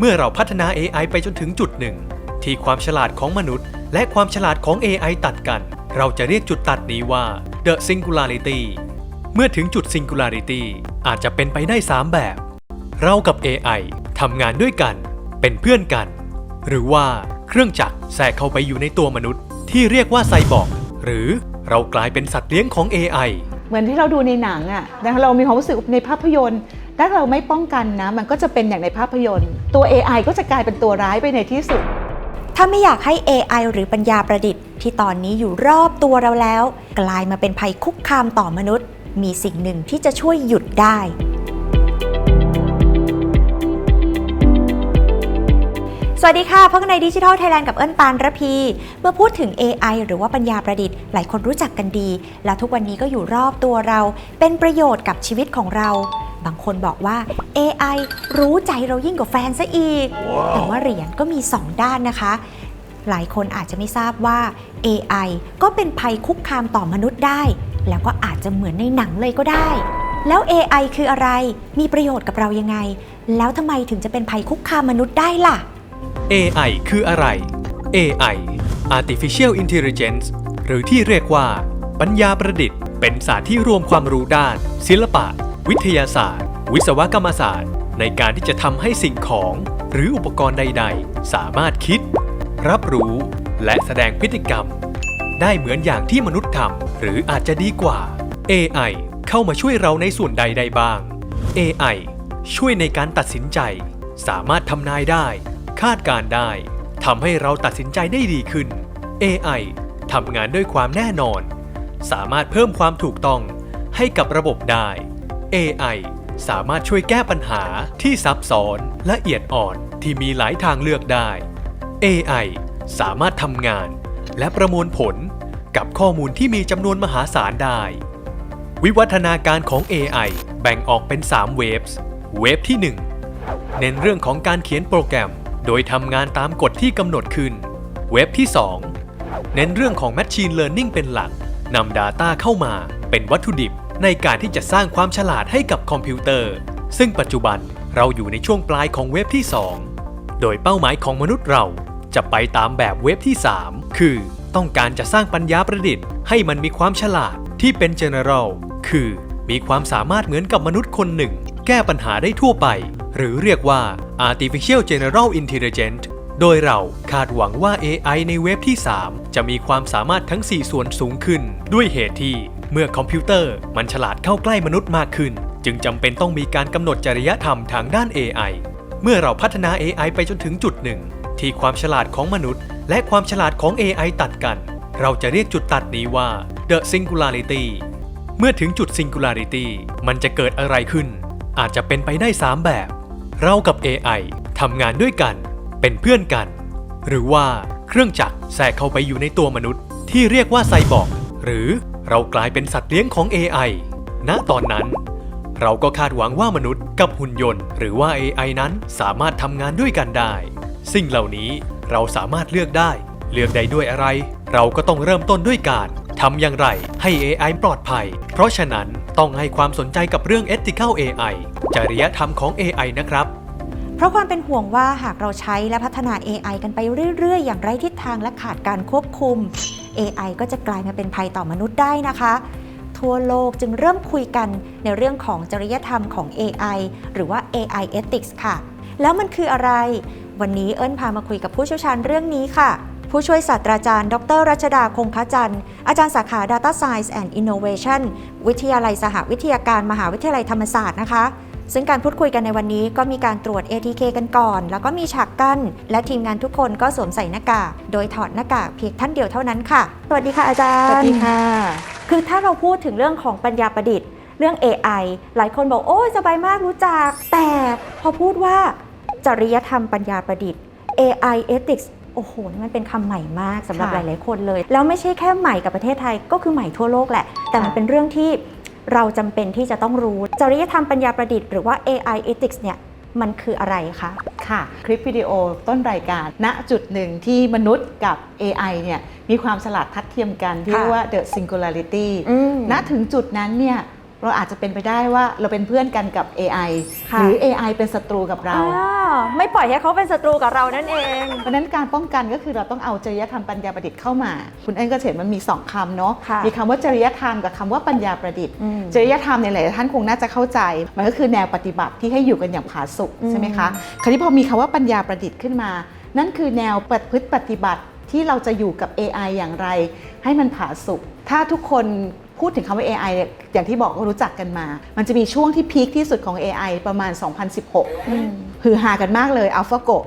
เมื่อเราพัฒนา AI ไปจนถึงจุดหนึ่ง ที่ความฉลาดของมนุษย์ และความฉลาดของ AI ตัดกัน เราจะเรียกจุดตัดนี้ว่า the singularity เมื่อถึงจุด singularity อาจจะเป็นไปได้ 3 แบบ เรากับ AI ทำงานด้วยกัน เป็นเพื่อนกัน หรือว่าเครื่องจักรแทรกเข้าไปอยู่ในตัวมนุษย์ ที่เรียกว่าไซบอร์กหรือเรากลายเป็นสัตว์เลี้ยงของ AI เหมือนที่เราดูในหนังอะนะคะเรามีความรู้สึกในภาพยนตร์ ถ้าเราไม่ป้องกันนะ มันก็จะเป็นอย่างในภาพยนตร์ ตัว AI ก็จะกลายเป็นตัวร้ายไปในที่สุด ถ้าไม่อยากให้ AI หรือปัญญาประดิษฐ์ ที่ตอนนี้อยู่รอบตัวเราแล้ว กลายมาเป็นภัยคุกคามต่อมนุษย์ มีสิ่งหนึ่งที่จะช่วยหยุดได้ สวัสดีค่ะพบกันในดิจิทัลไทยแลนด์กับเอิญปานระพี เมื่อพูดถึง AI หรือว่าปัญญาประดิษฐ์ หลายคนรู้จักกันดี และทุกวันนี้ก็อยู่รอบตัวเรา เป็นประโยชน์กับชีวิตของเรา บางคนบอกว่า AI รู้ใจเรายิ่งกว่าแฟนซะอีกแต่ว่าเหรียญก็มี 2 ด้านนะคะ หลายคนอาจจะไม่ทราบว่า AI ก็เป็นภัยคุกคามต่อมนุษย์ได้ แล้วก็อาจจะเหมือนในหนังเลยก็ได้ แล้ว AI คืออะไร มีประโยชน์กับเรายังไง แล้วทำไมถึงจะเป็นภัยคุกคามมนุษย์ได้ล่ะ AI คืออะไร AI Artificial Intelligence หรือที่เรียกว่า ปัญญาประดิษฐ์ เป็นศาสตร์ที่รวมความรู้ด้าน ศิลปะ วิทยาศาสตร์ วิศวกรรมศาสตร์ ในการที่จะทำให้สิ่งของ หรืออุปกรณ์ใด ๆ สามารถคิด รับรู้ และแสดงพฤติกรรม ได้เหมือนอย่างที่มนุษย์ทำหรืออาจจะดีกว่า AI เข้ามาช่วยเราในส่วนใดได้บ้าง AI ช่วยในการตัดสินใจ สามารถทำนายได้ คาดการณ์ได้ทำให้เราตัดสินใจได้ดีขึ้น AI ทำงานด้วยความแน่นอน สามารถเพิ่มความถูกต้องให้กับระบบได้ AI สามารถช่วยแก้ปัญหาที่ซับซ้อนละเอียดอ่อนที่มีหลายทางเลือกได้ AI สามารถทำงาน และประมวลผลกับข้อมูลที่มีจำนวนมหาศาลได้ วิวัฒนาการของ AI แบ่งออกเป็น 3 เวฟเวฟที่ 1 เน้นเรื่องของการเขียนโปรแกรม โดยทำงานตามกฎที่กำหนดขึ้น เว็บที่ 2 เน้นเรื่องของ Machine Learning เป็นหลักนำ Data เข้ามาเป็นวัตถุดิบ ในการที่จะสร้างความฉลาดให้กับคอมพิวเตอร์ ซึ่งปัจจุบันเราอยู่ในช่วงปลายของเว็บที่ 2 โดยเป้าหมายของมนุษย์เราจะไปตามแบบเว็บที่ 3 คือต้องการจะสร้างปัญญาประดิษฐ์ให้มันมีความฉลาดที่เป็น general คือมีความสามารถเหมือนกับมนุษย์คนหนึ่ง แก้ปัญหาได้ทั่วไป หรือเรียกว่า artificial general intelligence โดยเราคาดหวังว่า AI ในเว็บที่ 3 จะมีความสามารถทั้ง 4 ส่วนสูงขึ้น ด้วยเหตุที่ เมื่อคอมพิวเตอร์มันฉลาดเข้าใกล้มนุษย์มากขึ้น จึงจำเป็นต้องมีการกำหนดจริยธรรมทางด้าน AI เมื่อเราพัฒนา AI ไปจนถึงจุดหนึ่ง ที่ความฉลาดของมนุษย์ และความฉลาดของ AI ตัดกัน เราจะเรียกจุดตัดนี้ว่า the singularity เมื่อถึงจุด singularity มันจะเกิดอะไรขึ้น อาจจะเป็นไปได้ 3 แบบ เรากับ AI ทำงานด้วยกัน เป็นเพื่อนกัน หรือว่าเครื่องจักรแทรกเข้าไปอยู่ในตัวมนุษย์ ที่เรียกว่าไซบอร์กหรือ เรากลายเป็นสัตว์เลี้ยงของ AI ณตอนนั้น เราก็คาดหวังว่ามนุษย์กับหุ่นยนต์ หรือว่า AI นั้นสามารถทำงานด้วยกันได้ สิ่งเหล่านี้เราสามารถเลือกได้ เลือกได้ด้วยอะไร เราก็ต้องเริ่มต้นด้วยการทำอย่างไรให้ AI ปลอดภัย เพราะฉะนั้นต้องให้ความสนใจกับเรื่อง Ethical AI จริยธรรมของ AI นะครับ เพราะความเป็นห่วงว่าหากเราใช้และพัฒนา AI กันไปเรื่อย ๆ อย่างไร้ทิศทางและขาดการควบคุม AI ก็จะกลายมาเป็นภัยต่อมนุษย์ได้นะคะ ทั่วโลกจึงเริ่มคุยกันในเรื่องของจริยธรรมของ AI หรือว่า AI Ethics ค่ะ แล้วมันคืออะไร วันนี้เอิญพามาคุยกับผู้เชี่ยวชาญเรื่องนี้ค่ะผู้ช่วยศาสตราจารย์ ดร รัชดาคงคจันทร์ อาจารย์สาขา Data Science and Innovation วิทยาลัยสหวิทยาการมหาวิทยาลัยธรรมศาสตร์นะคะ ซึ่งการพูดคุยกันในวันนี้ก็มีการตรวจ ATK กันก่อน แล้วก็มีฉากกั้น และทีมงานทุกคนก็สวมใส่หน้ากากโดยถอดหน้ากากเพียงท่านเดียวเท่านั้นค่ะ สวัสดีค่ะอาจารย์ สวัสดีค่ะ คือถ้าเราพูดถึงเรื่องของปัญญาประดิษฐ์ เรื่อง AI หลายคนบอกโอ้ยสบายมากรู้จัก แต่พอพูดว่าจริยธรรมปัญญาประดิษฐ์ AI ethics โอ้โหนี่มันเป็นคำใหม่มากสำหรับหค่ะลาย ๆ คนเลย แล้วไม่ใช่แค่ใหม่กับประเทศไทยก็คือใหม่ทั่วโลกแหละ แต่มันค่ะเป็นเรื่องที่ เราจำเป็นที่จะต้องรู้ จริยธรรมปัญญาประดิษฐ์หรือว่า AI ethics เนี่ยมันคืออะไรคะค่ะ คลิปวิดีโอต้นรายการ ณจุดหนึ่งที่มนุษย์กับ AI เนี่ยมีความฉลาดทัดเทียมกันที่ค่ะเรียกว่า the singularity อืมณถึงจุดนั้นเนี่ย เราอาจจะเป็นไปได้ว่าเราเป็นเพื่อนกันกับ AI ค่ะ หรือ AI เป็นศัตรูกับเรา อ่าไม่ปล่อยให้เขาเป็นศัตรูกับเรานั่นเอง เพราะฉะนั้นการป้องกันก็คือเราต้องเอาจริยธรรมปัญญาประดิษฐ์เข้ามา คุณเอ็นก็เห็นมันมี2คำเนาะค่ะมีคำว่าจริยธรรมกับคำว่าปัญญาประดิษฐ์ อืมจริยธรรมเนี่ยหลายท่านคงน่าจะเข้าใจ มันก็คือแนวปฏิบัติที่ให้อยู่กันอย่างผาสุกอืม ใช่ไหมคะคราวนี้พอมีคำว่าปัญญาประดิษฐ์ขึ้นมา นั่นคือแนวปฏิพฤติปฏิบัติที่เราจะอยู่กับ AI อย่างไร ให้มันผาสุกถ้าทุกคน พูดถึงคำว่า AI เนี่ยอย่างที่บอกว่ารู้จักกันมา มันจะมีช่วงที่พีคที่สุดของ AI ประมาณ 2016อืมฮือฮากันมากเลย AlphaGo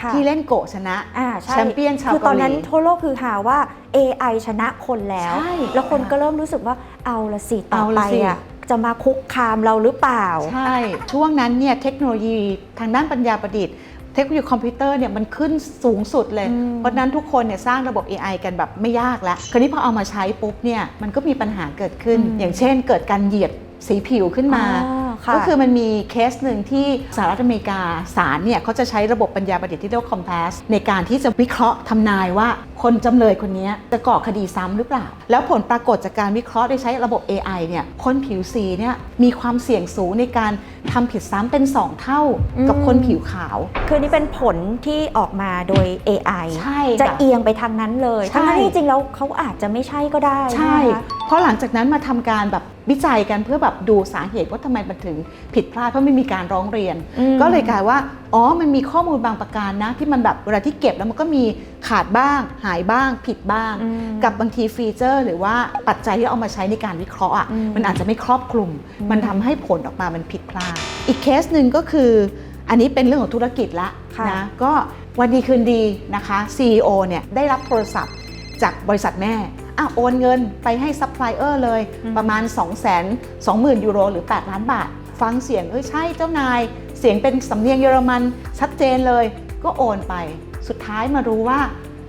ค่ะที่เล่นโกะชนะอ่าใช่แชมเปี้ยนชาวคือตอนนั้นเกาหลี ทั่วโลกคือหาว่า AI ชนะคนแล้ว ใช่แล้วคนก็เริ่มรู้สึกว่าเอาละสิต่อเอาไปละสิ อะจะมาคุกคามเราหรือเปล่า ใช่ ช่วงนั้นเนี่ยเทคโนโลยีทางด้านปัญญาประดิษฐ์ เทคโนโลยีคอมพิวเตอร์เนี่ยมันขึ้นสูงสุดเลยอืมเพราะฉะนั้นทุกคนเนี่ยสร้างระบบ AI กันแบบไม่ยากแล้ว คราวนี้พอเอามาใช้ปุ๊บเนี่ยมันก็มีปัญหาเกิดขึ้นอืมอย่างเช่น เกิดการเหยียดสีผิวขึ้นมาอ่าค่ะ ก็คือมันมีเคสหนึ่งที่สหรัฐอเมริกาศาลเนี่ยเขาจะใช้ระบบปัญญาประดิษฐ์ที่เรียกว่า Compass ในการที่จะวิเคราะห์ทำนายว่าคนจำเลยคนนี้จะก่อคดีซ้ำหรือเปล่า แล้วผลปรากฏจากการวิเคราะห์โดยใช้ระบบ AI เนี่ยคนผิวสีเนี่ยมีความเสี่ยงสูงในการทำผิดซ้ำเป็น 2 เท่ากับอืมคนผิวขาว คือนี่เป็นผลที่ออกมาโดย AI ใช่จะค่ะเอียงไปทางนั้นเลยใช่ทั้งที่จริงๆแล้วเขาอาจจะไม่ใช่ก็ได้ใช่นะคะเพราะหลังจากนั้นมาทำการแบบ วิจัยกันเพื่อแบบดูสาเหตุว่าทำไมมันถึงผิดพลาดเพราะไม่มีการร้องเรียนอืมก็เลยกลายว่าอ๋อมันมีข้อมูลบางประการนะ ที่มันแบบเวลาที่เก็บแล้วมันก็มีขาดบ้าง หายบ้าง ผิดบ้างอืมกับบางทีฟีเจอร์ หรือว่าปัจจัยที่เอามาใช้ในการวิเคราะห์อะอืมมันอาจจะไม่ครอบคลุมอืมมันทำให้ผลออกมามันผิดพลาด อีกเคสหนึ่งก็คือ อันนี้เป็นเรื่องของธุรกิจละค่ะนะก็วันดีคืนดีนะคะ CEO เนี่ยได้รับโทรศัพท์จากบริษัทแม่ อะโอนเงินไปให้ซัพพลายเออร์เลยประมาณ2 2 0 0 0 0 ยูโรหรือ 8 ล้านบาท ฟังเสียงเอ้ยใช่เจ้านาย เสียงเป็นสำเนียงเยอรมันชัดเจนเลย ก็โอนไป สุดท้ายมารู้ว่า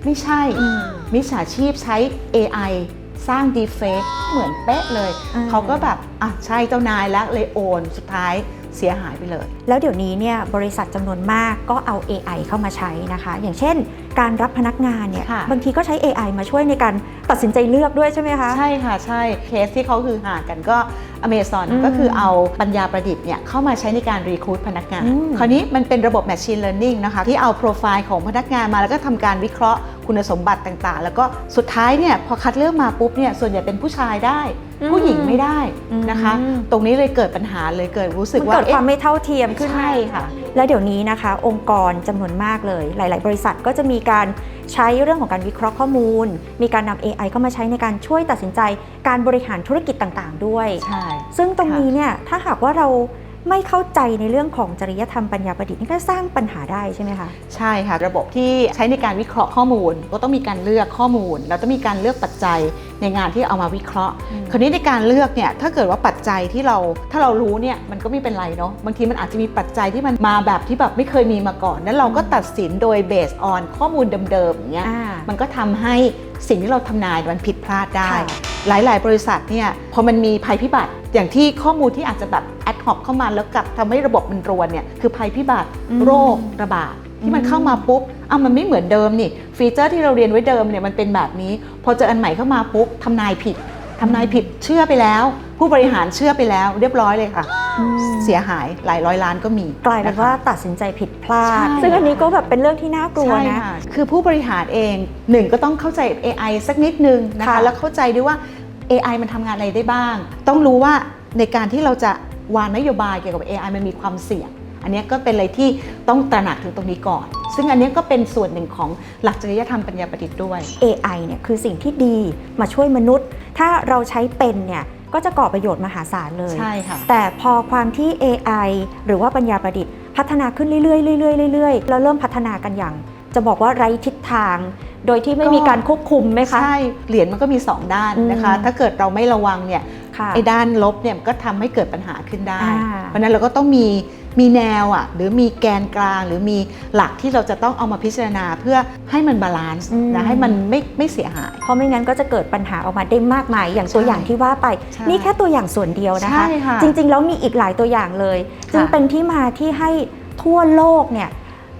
ไม่ใช่อืมมิจฉาชีพใช้ AI สร้าง deepfake เหมือนเป๊ะเลยอ่าเขาก็แบบอะใช่เจ้านายแล้วเลยโอน สุดท้าย เสียหายไปเลย แล้วเดี๋ยวนี้เนี่ยบริษัทจำนวนมากก็เอา AI เข้ามาใช้นะคะ อย่างเช่น การรับพนักงานเนี่ยค่ะบางทีก็ใช้ AI มาช่วยในการตัดสินใจเลือกด้วยใช่ไหมคะใช่ค่ะใช่เคสที่เขาคือหากันก็ Amazon อืมก็คือเอาปัญญาประดิษฐ์เนี่ยเข้ามาใช้ในการรีคูดพนักงานอืมคราวนี้มันเป็นระบบ Machine Learning นะคะที่เอาโปรไฟล์ของพนักงานมาแล้วก็ทำการวิเคราะห์ คุณสมบัติต่างๆ แล้วก็สุดท้ายเนี่ยพอคัดเลือกมาปุ๊บเนี่ยส่วนใหญ่เป็นผู้ชายได้ ผู้หญิงไม่ได้นะคะอืมตรงนี้เลยเกิดปัญหาเลยเกิดรู้สึกมันว่าเกิดความเอ๊ะไม่เท่าเทียมขึ้นใช่ค่ะ แล้วเดี๋ยวนี้นะคะ องค์กรจำนวนมากเลย หลาย ๆ บริษัทก็จะมีการใช้เรื่องของการวิเคราะห์ข้อมูล มีการนำ AI เข้ามาใช้ในการช่วยตัดสินใจ การบริหารธุรกิจต่างๆ ด้วย ใช่ ซึ่งตรงนี้เนี่ยถ้าหากว่าเรา ไม่เข้าใจในเรื่องของจริยธรรมปัญญาประดิษฐ์นี่ก็สร้างปัญหาได้ใช่ไหมคะใช่ค่ะ ระบบที่ใช้ในการวิเคราะห์ข้อมูล ก็ต้องมีการเลือกข้อมูลแล้วต้องมีการเลือกปัจจัยในงานที่เอามาวิเคราะห์อืมคราวนี้ในการเลือกเนี่ยถ้าเกิดว่าปัจจัยที่เราถ้าเรารู้เนี่ยมันก็ไม่เป็นไรเนาะบางทีมันอาจจะมีปัจจัยที่มันมาแบบที่แบบไม่เคยมีมาก่อนนั้นเราก็ตัดสินโดยเบสออนข้อมูลเดิมๆอย่างเงี้ยอ่ามันก็ทำให้สิ่งที่เราทำนายมันผิดพลาดได้ค่ะ หลาย ๆ บริษัทเนี่ยพอมันมีภัยพิบัติ อย่างที่ข้อมูลที่อาจจะแบบแอดฮอกเข้ามาแล้วกลับทำให้ระบบมันรวนเนี่ยคือภัยพิบัติอืมโรคระบาดที่มันเข้ามาปุ๊บอ้าวมันไม่เหมือนเดิมนี่ ฟีเจอร์ที่เราเรียนไว้เดิมเนี่ยมันเป็นแบบนี้ พอเจออันใหม่เข้ามาปุ๊บทำนายผิดทำนายผิดเชื่อไปแล้ว ผู้บริหารเชื่อไปแล้วเรียบร้อยเลยค่ะ เสียหายหลายร้อยล้านก็มีกลายเป็นะคะว่าตัดสินใจผิดพลาดใช่ซึ่งอันนี้ก็แบบเป็นเรื่องที่น่ากลัวใช่นะค่ะคือผู้บริหารเองหนึ่งก็ต้องเข้าใจ AI สักนิดนึงนะคะค่ะแล้วเข้าใจด้วยว่า AI มันทำงานอะไรได้บ้าง ต้องรู้ว่าในการที่เราจะวางนโยบายเกี่ยวกับ AI มันมีความเสี่ยง อันเนี้ยก็เป็นอะไรที่ต้องตระหนักถึงตรงนี้ก่อน ซึ่งอันเนี้ยก็เป็นส่วนหนึ่งของหลักจริยธรรมปัญญาประดิษฐ์ด้วย AI เนี่ยคือสิ่งที่ดีมาช่วยมนุษย์ ถ้าเราใช้เป็นเนี่ย ก็จะก่อประโยชน์มหาศาลเลย ใช่ค่ะ แต่พอความที่ AI หรือว่าปัญญาประดิษฐ์ พัฒนาขึ้นเรื่อยๆเรื่อยๆเรื่อยๆแล้วเริ่มพัฒนากันอย่าง จะบอกว่าไร้ทิศทาง โดยที่ไม่ก็มีการควบคุมไหมคะ ใช่ เหรียญมันก็มี 2 ด้านนะคะอืมถ้าเกิดเราไม่ระวังเนี่ยค่ะ ไอ้ด้านลบเนี่ยมันก็ทำให้เกิดปัญหาขึ้นได้อ่าเพราะฉะนั้นเราก็ต้องมีมีแนวอะหรือมีแกนกลางหรือมีหลักที่เราจะต้องเอามาพิจารณาเพื่อให้มันบาลานซ์นะให้มันไม่ไม่เสียหาย เพราะไม่งั้นก็จะเกิดปัญหาออกมาได้มากมาย อย่างตัวใช่อย่างที่ว่าไปใช่นี่แค่ตัวอย่างส่วนเดียวนะคะใช่ค่ะจริงๆ แล้วมีอีกหลายตัวอย่างเลย จึงค่ะเป็นที่มาที่ให้ทั่วโลกเนี่ย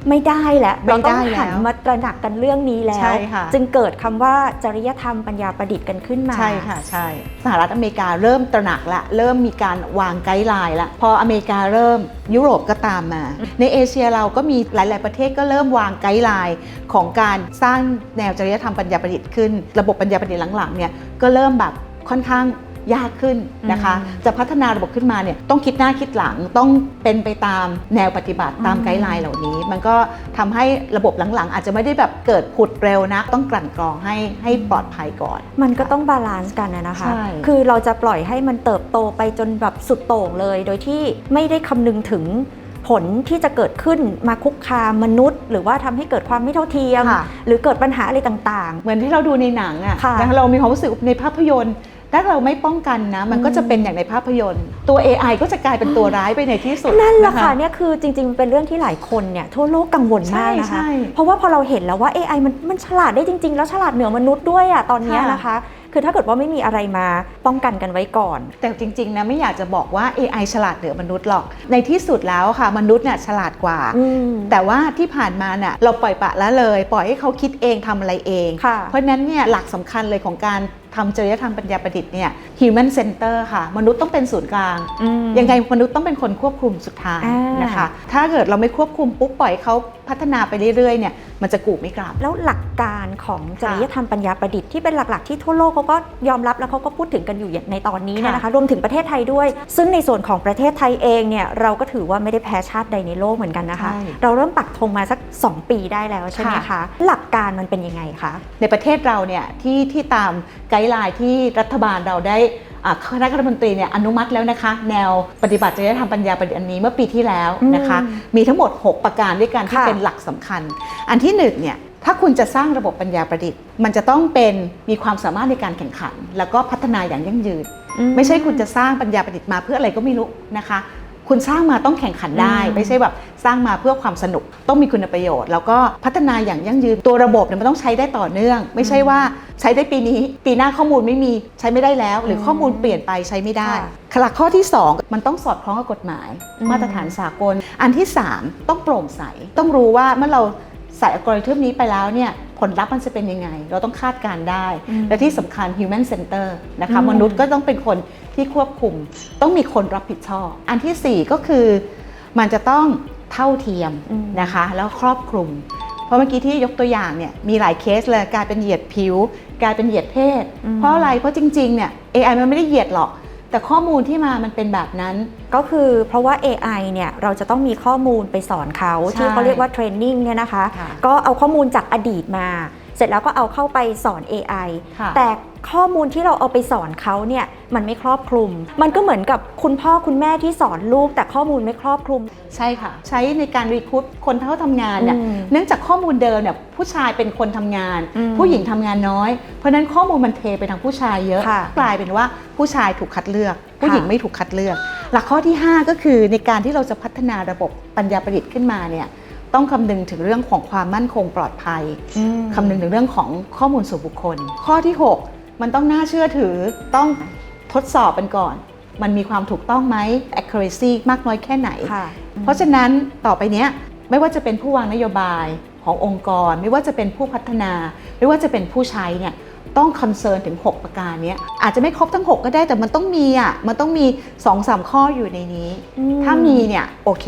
ไม่ได้แล้วไม่เราต้องได้แล้วหันมาตระหนักกันเรื่องนี้แล้วใช่ค่ะจึงเกิดคำว่าจริยธรรมปัญญาประดิษฐ์กันขึ้นมาใช่ค่ะใช่สหรัฐอเมริกาเริ่มตระหนักละเริ่มมีการวางไกด์ไลน์ละพออเมริกาเริ่มยุโรปก็ตามมา ในเอเชียเราก็มีหลาย ๆ ประเทศก็เริ่มวางไกด์ไลน์ของการสร้างแนวจริยธรรมปัญญาประดิษฐ์ขึ้น ระบบปัญญาประดิษฐ์หลัง ๆ เนี่ยก็เริ่มแบบค่อนข้าง ยากขึ้นนะคะอืมจะพัฒนาระบบขึ้นมาเนี่ยต้องคิดหน้าคิดหลังต้องเป็นไปตามแนวปฏิบัติตามอืมไกด์ไลน์เหล่านี้ มันก็ทำให้ระบบหลังๆ อาจจะไม่ได้แบบเกิดผุดเร็วนะ ต้องกลั่นกรองให้ให้ปลอดภัยก่อน มันก็ต้องบาลานซ์กันนะนะคะใช่คือเราจะปล่อยให้มันเติบโตไปจนแบบสุดโต่งเลย โดยที่ไม่ได้คำนึงถึงผลที่จะเกิดขึ้นมาคุกคามมนุษย์ หรือว่าทำให้เกิดความไม่เท่าเทียมค่ะหรือเกิดปัญหาอะไรต่างเหมือนที่เราดูในหนังอะค่ะนะคะเรามีความรู้สึกในภาพยนตร์ ถ้าเราไม่ป้องกันนะ มันก็จะเป็นอย่างในภาพยนตร์ ตัว AI ก็จะกลายเป็นตัวร้ายไปในที่สุดๆนั่นแหละค่ะเนี่ยคือจริงๆมันเป็นเรื่องที่หลายคนเนี่ยทั่วโลกกังวลมากนะใช่คะใช่เพราะว่าพอเราเห็นแล้วว่า AI มันมันฉลาดได้จริง ๆ แล้วฉลาดเหนือมนุษย์ด้วยอะตอนเนี้ยค่ะนะคะคือถ้าเกิดว่าไม่มีอะไรมาป้องกันกันไว้ก่อน แต่จริงๆนะไม่อยากจะบอกว่า AI ฉลาดเหนือมนุษย์หรอก ในที่สุดแล้วค่ะมนุษย์เนี่ยฉลาดกว่าอืมแต่ว่าที่ผ่านมาเนี่ยเราปล่อยปละละเลย ปล่อยให้เขาคิดเองทำอะไรเองค่ะเพราะฉะนั้นเนี่ยหลักสำคัญเลยของการ ทำจริยธรรมปัญญาประดิษฐ์เนี่ย human center ค่ะ มนุษย์ต้องเป็นศูนย์กลางอืมยังไงมนุษย์ต้องเป็นคนควบคุมสุดท้ายอ่านนะคะ ถ้าเกิดเราไม่ควบคุมปุ๊บปล่อยเขาพัฒนาไปเรื่อยๆเนี่ยมันจะกูไม่กลับ แล้วหลักการของจริยธรรมปัญญาประดิษฐ์ที่เป็นหลักๆที่ทั่วโลกเขาก็ยอมรับแล้วเขาก็พูดถึงกันอยู่ในตอนนี้เนี่ยนะคะรวมถึงประเทศไทยด้วย ซึ่งในส่วนของประเทศไทยเองเนี่ยเราก็ถือว่าไม่ได้แพ้ชาติใดในโลกเหมือนกันนะคะใช่เราเริ่มปักธงมาสัก 2 ปีได้แล้วใช่ไหมคะค่ะหลักการมันเป็นยังไงคะในประเทศเราเนี่ยที่ที่ตามไกด์ไลน์ที่รัฐบาลเราได้อ่า คณะรัฐมนตรีเนี่ยอนุมัติแล้วนะคะ แนวปฏิบัติจริยธรรมปัญญาประดิษฐ์อันนี้เมื่อปีที่แล้วนะคะอืมมีทั้งหมด 6 ประการด้วยกันที่ค่ะเป็นหลักสำคัญ อันที่หนึ่งเนี่ยถ้าคุณจะสร้างระบบปัญญาประดิษฐ์ มันจะต้องเป็นมีความสามารถในการแข่งขัน แล้วก็พัฒนาอย่างยั่งยืนอืไม่ใช่คุณจะสร้างปัญญาประดิษฐ์มาเพื่ออะไรก็ไม่รู้นะคะ คุณสร้างมาต้องแข่งขันได้อืมไม่ใช่แบบสร้างมาเพื่อความสนุกต้องมีคุณประโยชน์ แล้วก็พัฒนาอย่างยั่งยืนตัวระบบเนี่ยมันต้องใช้ได้ต่อเนื่อง ไม่ใช่ว่าใช้ได้ปีนี้ ปีหน้าข้อมูลไม่มีใช้ไม่ได้แล้ว หรือข้อมูลเปลี่ยนไปใช้ไม่ได้ค่ะหลักข้อที่ 2 มันต้องสอดคล้องกับกฎหมายอืมมาตรฐานสากล อันที่ 3 ต้องโปร่งใส ต้องรู้ว่าเมื่อเราใส่อัลกอริทึมนี้ไปแล้วเนี่ย ผลลัพธ์มันจะเป็นยังไง เราต้องคาดการณ์ได้อืมและที่สำคัญ human center นะคะอืมมนุษย์ก็ต้องเป็นคนที่ควบคุม ต้องมีคนรับผิดชอบ อันทีสี่4 ก็คือมันจะต้องเท่าเทียมอืมนะคะแล้วครอบคลุม เพราะเมื่อกี้ที่ยกตัวอย่างเนี่ยมีหลายเคสเลยกลายเป็นเหยียดผิว กลายเป็นเหยียดเพศ เพราะอะไรเพราะจริงๆเนี่ย AI มันไม่ได้เหยียดหรอก แต่ข้อมูลที่มามันเป็นแบบนั้น ก็คือเพราะว่า AI เนี่ยเราจะต้องมีข้อมูลไปสอนเขาใช่ที่เขาเรียกว่าเทรนนิ่งเนี่ยนะคะค่ะก็เอาข้อมูลจากอดีตมา เสร็จแล้วก็เอาเข้าไปสอน AI ค่ะแต่ข้อมูลที่เราเอาไปสอนเขาเนี่ยมันไม่ครอบคลุม มันก็เหมือนกับคุณพ่อคุณแม่ที่สอนลูกแต่ข้อมูลไม่ครอบคลุม ใช่ค่ะ ใช้ในการรีคูดคนเข้าทำงานเนี่ยอืมเนื่องจากข้อมูลเดิมเนี่ยผู้ชายเป็นคนทำงานอืมผู้หญิงทำงานน้อย เพราะฉะนั้นข้อมูลมันเทไปทางผู้ชายเยอะค่ะกลายเป็นว่าผู้ชายถูกคัดเลือก ผู้ค่ะหญิงไม่ถูกคัดเลือก หลักข้อที่ 5 ก็คือในการที่เราจะพัฒนาระบบปัญญาประดิษฐ์ขึ้นมาเนี่ย ต้องคำนึงถึงเรื่องของความมั่นคงปลอดภัยอืมคำนึงถึงเรื่องของข้อมูลส่วนบุคคล ข้อที่ 6 มันต้องน่าเชื่อถือต้องทดสอบกันก่อน มันมีความถูกต้องไหม accuracy มากน้อยแค่ไหนค่ะเพราะฉะนั้นต่อไปเนี้ยไม่ว่าจะเป็นผู้วางนโยบายขององค์กร ไม่ว่าจะเป็นผู้พัฒนา ไม่ว่าจะเป็นผู้ใช้เนี่ยต้องคอนเซิร์นถึง 6 ประการเนี้ยอาจจะไม่ครบทั้ง 6 ก็ได้แต่มันต้องมีอะมันต้องมี2-3ข้ออยู่ในนี้อืมถ้ามีเนี่ยโอเค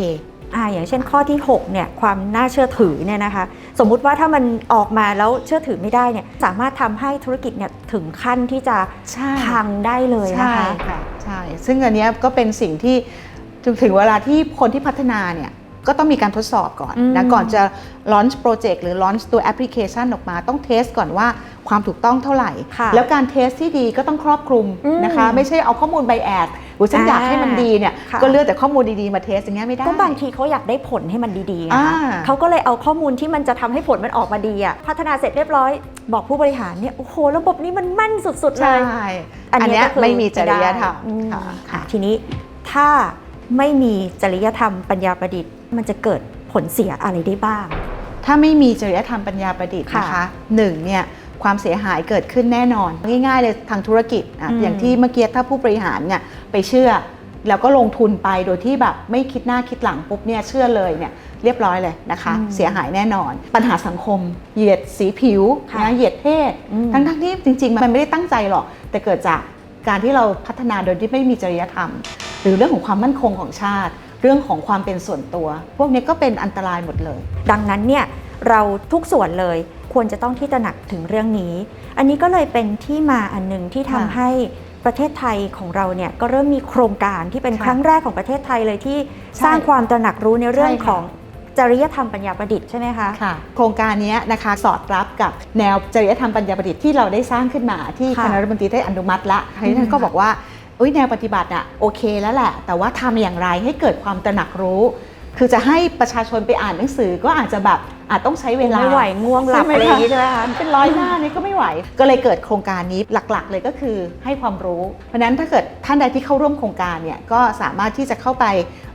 อ่าอย่างเช่นข้อที่6เนี่ยความน่าเชื่อถือเนี่ยนะคะสมมุติว่าถ้ามันออกมาแล้วเชื่อถือไม่ได้เนี่ยสามารถทำให้ธุรกิจเนี่ยถึงขั้นที่จะใช่พังได้เลยนะใช่คะค่ะใช่ซึ่งอันเนี้ยก็เป็นสิ่งที่ถึงถึงเวลาที่คนที่พัฒนาเนี่ยก็ต้องมีการทดสอบก่อนอืมนะก่อนจะ launch project หรือ launch ตัวแอปพลิเคชันออกมาต้องเทสก่อนว่าความถูกต้องเท่าไหร่ค่ะแล้วการเทสที่ดีก็ต้องครอบคลุมอืมนะคะ ไม่ใช่เอาข้อมูลใบแอด หรือฉันอยากให้มันดีเนี่ยค่ะก็เลือกแต่ข้อมูลดีๆมาเทสอย่างเงี้ยไม่ได้ก็บางทีเขาอยากได้ผลให้มันดีๆอ่านะคะเขาก็เลยเอาข้อมูลที่มันจะทำให้ผลมันออกมาดีอะพัฒนาเสร็จเรียบร้อยบอกผู้บริหารเนี่ยโอ้โหระบบนี้มันมั่นสุดๆเลใช่ยอันเนี้ยก็คือไม่มีจริยธรรมอืมค่ะค่ะทีนี้ถ้าไม่มีจริยธรรมปัญญาประดิษฐ์ มันจะเกิดผลเสียอะไรได้บ้าง ถ้าไม่มีจริยธรรมปัญญาประดิษฐ์ค่ะนะคะหนึ่งเนี่ยความเสียหายเกิดขึ้นแน่นอน ง่ายๆเลยทางธุรกิจอะอืมอย่างที่เมื่อกี้ถ้าผู้บริหารเนี่ย ไปเชื่อ แล้วก็ลงทุนไปโดยที่แบบไม่คิดหน้าคิดหลังปุ๊บเนี่ยเชื่อเลยเนี่ยเรียบร้อยเลยนะคะอืมเสียหายแน่นอน ปัญหาสังคม เหยียดสีผิวค่ะนะเหยียดเพศอืมทั้งทั้งๆที่จริง ๆ มันไม่ได้ตั้งใจหรอก แต่เกิดจากการที่เราพัฒนาโดยที่ไม่มีจริยธรรม หรือเรื่องของความมั่นคงของชาติ เรื่องของความเป็นส่วนตัว พวกนี้ก็เป็นอันตรายหมดเลย ดังนั้นเนี่ยเราทุกส่วนเลยควรจะต้องที่จะหนักถึงเรื่องนี้ อันนี้ก็เลยเป็นที่มาอันหนึ่งที่ทำค่ะให้ ประเทศไทยของเราเนี่ยก็เริ่มมีโครงการที่เป็นค่ะครั้งแรกของประเทศไทยเลยที่ใช่สร้างความตระหนักรู้ในเรื่องใช่ค่ะของจริยธรรมปัญญาประดิษฐ์ใช่ไหมคะค่ะโครงการนี้นะคะสอดรับกับแนวจริยธรรมปัญญาประดิษฐ์ที่เราได้สร้างขึ้นมาที่ค่ะคณะรัฐมนตรีได้อนุมัติละทีนี้ท่านก็บอกว่าเอ้ยแนวปฏิบัติอะโอเคแล้วแหละ แต่ว่าทำอย่างไรให้เกิดความตระหนักรู้ คือจะให้ประชาชนไปอ่านหนังสือก็อาจจะแบบ อาจต้องใช้เวลาไม่ไหวง่วงหลับใช่ไหมอะไรอย่างนี้ใช่ไหมคะเป็นร้อยหน้านี่ก็ไม่ไหว ก็เลยเกิดโครงการนี้หลักๆ เลยก็คือให้ความรู้ เพราะฉะนั้นถ้าเกิดท่านใดที่เข้าร่วมโครงการเนี่ยก็สามารถที่จะเข้าไป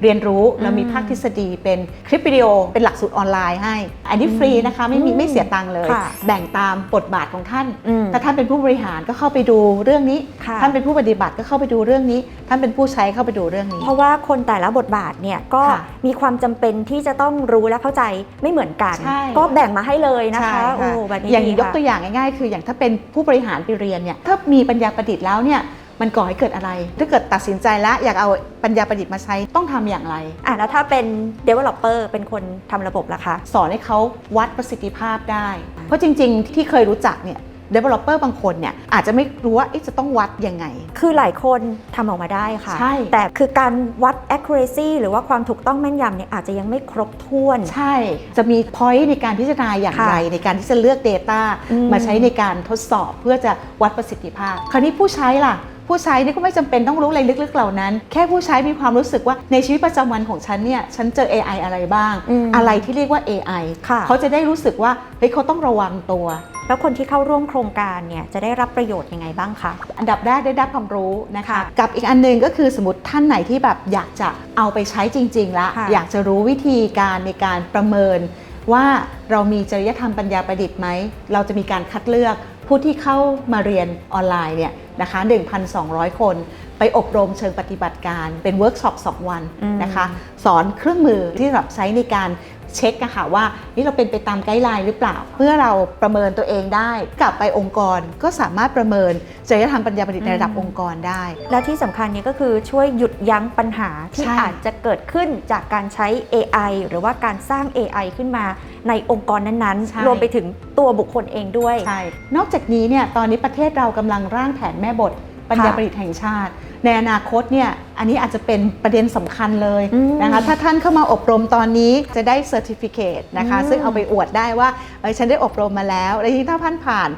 เรียนรู้เรามีภาคทฤษฎีเป็นคลิปวิดีโอเป็นหลักสูตรออนไลน์ให้ อันนี้ฟรีนะคะไม่มีอืมไม่เสียตังค์เลยค่ะแบ่งตามบทบาทของท่านอืมถ้าท่านเป็นผู้บริหารก็เข้าไปดูเรื่องนี้ค่ะท่านเป็นผู้ปฏิบัติก็เข้าไปดูเรื่องนี้ ท่านเป็นผู้ใช้เข้าไปดูเรื่องนี้ เพราะว่าคนแต่ละบทบาทเนี่ยก็ค่ะมีความจำเป็นที่จะต้องรู้และเข้าใจไม่เหมือนกันใช่ ก็แบ่งมาให้เลยนะคะใช่โอ้แบบนี้อย่างดียกค่ะ ตัวอย่างง่ายๆ คืออย่างถ้าเป็นผู้บริหารไปเรียนเนี่ยถ้ามีปัญญาประดิษฐ์แล้วเนี่ยมันก่อให้เกิดอะไร ถ้าเกิดตัดสินใจแล้วอยากเอาปัญญาประดิษฐ์มาใช้ต้องทำอย่างไร อะแล้วถ้าเป็น developer เป็นคนทำระบบล่ะคะ สอนให้เขาวัดประสิทธิภาพได้ เพราะจริงๆ ที่เคยรู้จักเนี่ย developer บางคนเนี่ยอาจจะไม่รู้ว่าเอ๊ะจะต้องวัดยังไง คือหลายคนทำออกมาได้ค่ะ ใช่ แต่คือการวัด accuracy หรือว่าความถูกต้องแม่นยำเนี่ยอาจจะยังไม่ครบถ้วน ใช่ จะมี point ในการพิจารณาอย่างไร ในการที่จะเลือก Data อืมมาใช้ในการทดสอบเพื่อจะวัดประสิทธิภาพ คราวนี้ผู้ใช้ล่ะผู้ใช้นี่ก็ไม่จำเป็นต้องรู้อะไรลึกๆเหล่านั้น แค่ผู้ใช้มีความรู้สึกว่าในชีวิตประจำวันของฉันเนี่ย ฉันเจอ AI อะไรบ้างอืมอะไรที่เรียกว่า AI ค่ะเขาจะได้รู้สึกว่าเฮ้ยเขาต้องระวังตัว แล้วคนที่เข้าร่วมโครงการเนี่ยจะได้รับประโยชน์ยังไงบ้างคะ อันดับแรกได้รับความรู้นะคะค่ะกับอีกอันหนึงก็คือสมมติท่านไหนที่แบบอยากจะเอาไปใช้จริงๆแล้วค่ะอยากจะรู้วิธีการในการประเมิน ว่าเรามีจริยธรรมปัญญาประดิษฐ์ไหม เราจะมีการคัดเลือกผู้ที่เข้ามาเรียนออนไลน์เนี่ยนะคะ 1,200 คนไปอบรมเชิงปฏิบัติการเป็นเวิร์กช็อป2วันอืมนะคะ สอนเครื่องมือที่สำหรับใช้ในการ เช็คอะค่ะว่านี่เราเป็นไปตามไกด์ไลน์หรือเปล่าเพื่อเราประเมินตัวเองได้ กลับไปองค์กรก็สามารถประเมินจริยธรรมปัญญาประดิษฐ์ในระดับองค์กรได้ และที่สำคัญเนี่ยก็คือช่วยหยุดยั้งปัญหาที่ใช่อาจจะเกิดขึ้นจากการใช้ AI หรือว่าการสร้าง AI ขึ้นมาในองค์กรนั้นใช่ๆรวมไปถึงตัวบุคคลเองด้วยใช่นอกจากนี้เนี่ยตอนนี้ประเทศเรากำลังร่างแผนแม่บทปัญญาค่ะประดิษฐ์แห่งชาติ ในอนาคตเนี่ยอันนี้อาจจะเป็นประเด็นสำคัญเลยอืมนะคะถ้าท่านเข้ามาอบรมตอนนี้จะได้เซอร์ติฟิเคตนะคะอืมซึ่งเอาไปอวดได้ว่าเอ้ยฉันได้อบรมมาแล้ว และยิ่งถ้าท่านผ่าน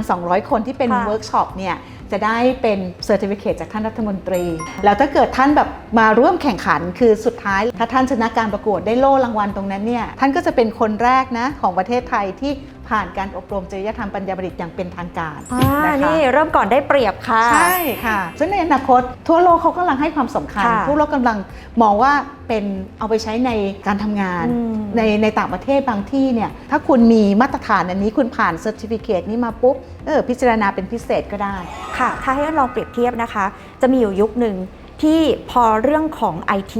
1,200 คนที่เป็นค่ะเวิร์กช็อปเนี่ยจะได้เป็นเซอร์ติฟิเคตจากท่านรัฐมนตรี แล้วถ้าเกิดท่านแบบมาร่วมแข่งขันคือสุดท้าย ถ้าท่านชนะการประกวดได้โล่รางวัลตรงนั้นเนี่ยท่านก็จะเป็นคนแรกนะของประเทศไทยที่ผ่านการอบรมจริยธรรมปัญญาประดิษฐ์อย่างเป็นทางการอ่านะคะนี่เริ่มก่อนได้เปรียบค่ะ ใช่ค่ะ ซึ่งในอนาคตทั่วโลกเขากำลังให้ความสำคัญค่ะทั่วโลกกำลังมองว่าเป็นเอาไปใช้ในการทำงานอืมในในต่างประเทศบางที่เนี่ยถ้าคุณมีมาตรฐานอันนี้คุณผ่านเซอร์ติฟิเคตนี้มาปุ๊บเออพิจารณาเป็นพิเศษก็ได้ ค่ะ ถ้าให้ลองเปรียบเทียบนะคะ จะมีอยู่ยุคหนึ่งที่พอเรื่องของ IT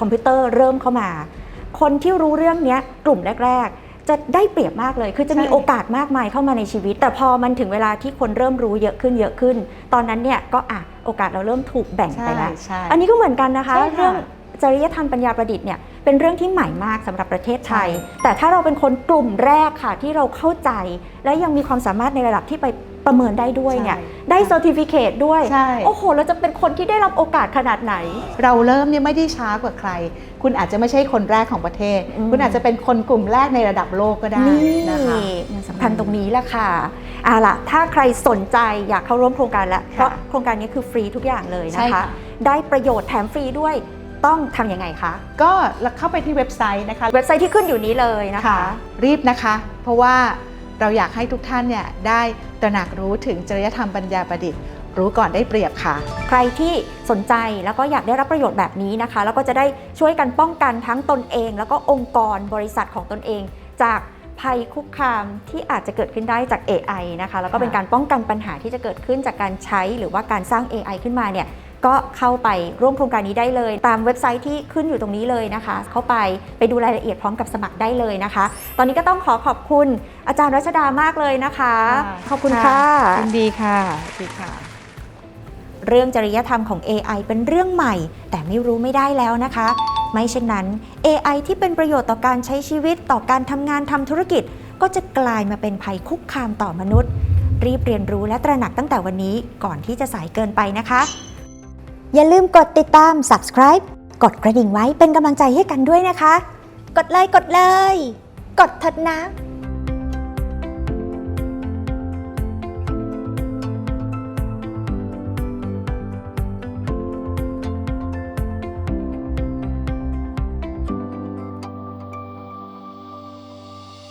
คอมพิวเตอร์เริ่มเข้ามา คนที่รู้เรื่องเนี้ยกลุ่มแรก ๆ จะได้เปรียบมากเลย คือจะมีใช่โอกาสมากมายเข้ามาในชีวิต แต่พอมันถึงเวลาที่คนเริ่มรู้เยอะขึ้นเยอะขึ้น ตอนนั้นเนี่ยก็อะโอกาสเราเริ่มถูกแบ่งไปแล้วใช่อันนี้ก็เหมือนกันนะคะใช่ค่ะเรื่องจริยธรรมปัญญาประดิษฐ์เนี่ยเป็นเรื่องที่ใหม่มากสำหรับประเทศไทยใช่แต่ถ้าเราเป็นคนกลุ่มแรกค่ะที่เราเข้าใจ และยังมีความสามารถในระดับที่ไป ประเมินได้ด้วยเนี่ยใช่ได้เซอร์ติฟิเคตด้วยใช่โอ้โหเราจะเป็นคนที่ได้รับโอกาสขนาดไหน เราเริ่มเนี่ยไม่ได้ช้ากว่าใคร คุณอาจจะไม่ใช่คนแรกของประเทศอืมคุณอาจจะเป็นคนกลุ่มแรกในระดับโลกก็ได้นี่นะคะมันสำคัญตรงนี้แหละค่ะเอาล่ะถ้าใครสนใจอยากเข้าร่วมโครงการแล้วค่ะเพราะโครงการนี้คือฟรีทุกอย่างเลยใช่นะคะค่ะได้ประโยชน์แถมฟรีด้วยต้องทำยังไงคะ ก็เข้าไปที่เว็บไซต์นะคะ เว็บไซต์ที่ขึ้นอยู่นี้เลยนะคะค่ะรีบนะคะ เพราะว่าเราอยากให้ทุกท่านเนี่ยได้ ตระหนักรู้ถึงจริยธรรมปัญญาประดิษฐ์ รู้ก่อนได้เปรียบค่ะ ใครที่สนใจแล้วก็อยากได้รับประโยชน์แบบนี้นะคะ แล้วก็จะได้ช่วยกันป้องกันทั้งตนเอง แล้วก็องค์กรบริษัทของตนเอง จากภัยคุกคามที่อาจจะเกิดขึ้นได้จาก AI นะคะ แล้วก็เป็นการป้องกันปัญหาที่จะเกิดขึ้นจากการใช้หรือว่าการสร้าง AI ขึ้นมาเนี่ย ก็เข้าไปร่วมโครงการนี้ได้เลย ตามเว็บไซต์ที่ขึ้นอยู่ตรงนี้เลยนะคะ เข้าไปไปดูรายละเอียดพร้อมกับสมัครได้เลยนะคะ ตอนนี้ก็ต้องขอขอบคุณอาจารย์รัชดามากเลยนะคะ ขอบคุณค่ะยินดีค่ะดีค่ะเรื่องจริยธรรมของ AI เป็นเรื่องใหม่ แต่ไม่รู้ไม่ได้แล้วนะคะ ไม่เช่นนั้น AI ที่เป็นประโยชน์ต่อการใช้ชีวิตต่อการทำงานทำธุรกิจ ก็จะกลายมาเป็นภัยคุกคามต่อมนุษย์ รีบเรียนรู้และตระหนักตั้งแต่วันนี้ก่อนที่จะสายเกินไปนะคะ อย่าลืมกดติดตาม subscribe กดกระดิ่งไว้เป็นกำลังใจให้กันด้วยนะคะ กดเลยกดเลย กดเถิดนะ